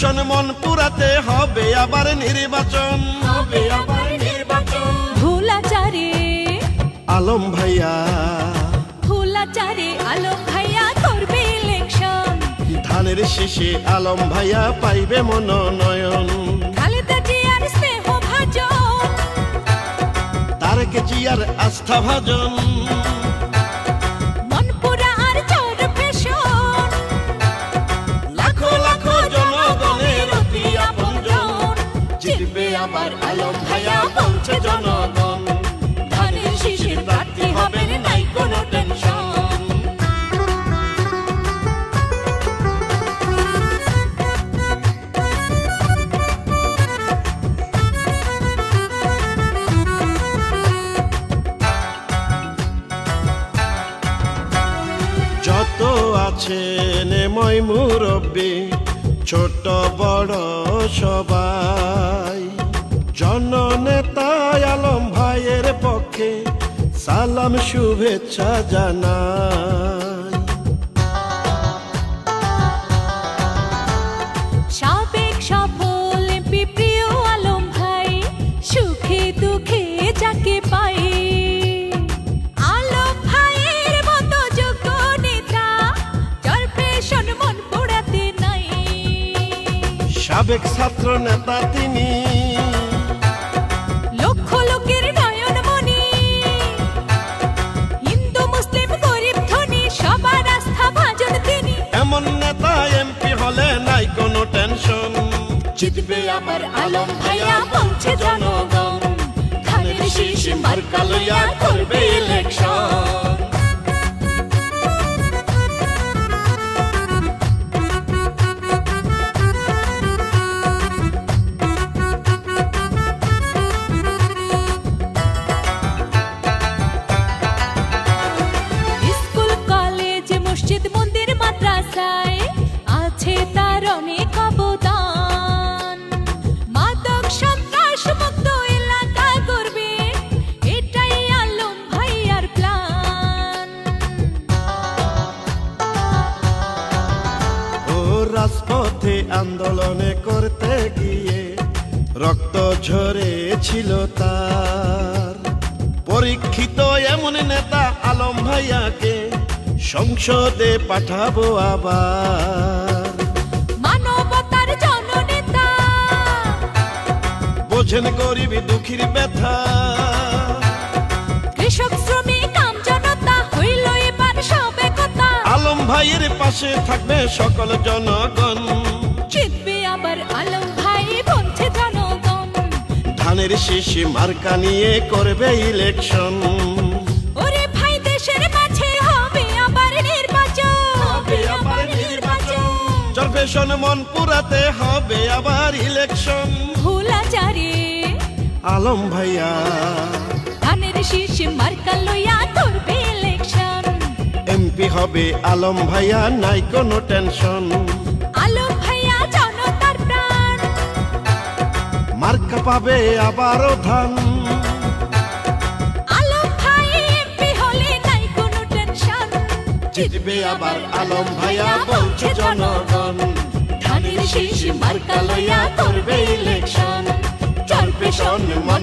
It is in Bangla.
চরপেশন মন পুরাতে হবে আবার নির্বাচন। হবে আবার নির্বাচন। ভুলাচারে। আলম ভাইয়া। ভুলাচারে আলম ভাইয়া করবে ইলেকশন ধানের শেষে আলম ভাইয়া পাইবে মনোনয়ন। খালেদা জিয়ার স্নেহ ভাজন। তারেক জিয়ার আস্থা ভাজন। আলম ভাইয়া বলছে জনগণ। ধানের শিশির প্রার্থী হবেন নাই কোনো টেনশন ছোট বড় সবাই। জননেতা আলম ভাইয়ের পক্ষে সালাম শুভেচ্ছা জানাই। সাবেক সফল এমপি প্রিয় আলম ভাই সুখে দুঃখে যাকে পাই আলম ভাইয়ের মতো যোগ্য নেতা মন পোড়াতে নাই। সাবেক ছাত্র নেতা তিনি জিতবে আমার আলম ভাইয়া বলছে জনগণ। ধানের শীষ মার্কা লইয়া করবে ইলেকশন রাজপথে আন্দোলনে করতে গিয়ে রক্ত ঝরেছিল তার। পরীক্ষিত এমন নেতা আলম ভাইয়াকে সংসদে পাঠাবো আবার। মানবতার জননেতা। বোঝেন গরিব দুঃখীর ব্যথা। ভাইয়ের পাশে থাকবে সকল জনগণ। জিতবে আবার আলম ভাই বলছে জনগণ। ধানের শীষ মার্কা নিয়ে করবে ইলেকশন। ওরে ভাই দেশের মাঝে হবে আবার নির্বাচন। হবে আবার নির্বাচন। চরপেশন মন পুরাতে হবে আবার ইলেকশন। ভুলাচারে আলম ভাইয়া। ধানের শীষ মার্কা লইয়া করবে ইলেকশন। এমপি হবে আলম ভাইয়া নাই কোনো টেনশন আলম ভাইয়া জনতার প্রাণ। মার্কা পাবে আবারও ধান। আলম ভাই এমপি হলে নাই কোনো টেনশন জিতবে আবার আলম ভাইয়া বলছে জনগণ। ধানের শীষ মার্কা লইয়া করবে ইলেকশন মন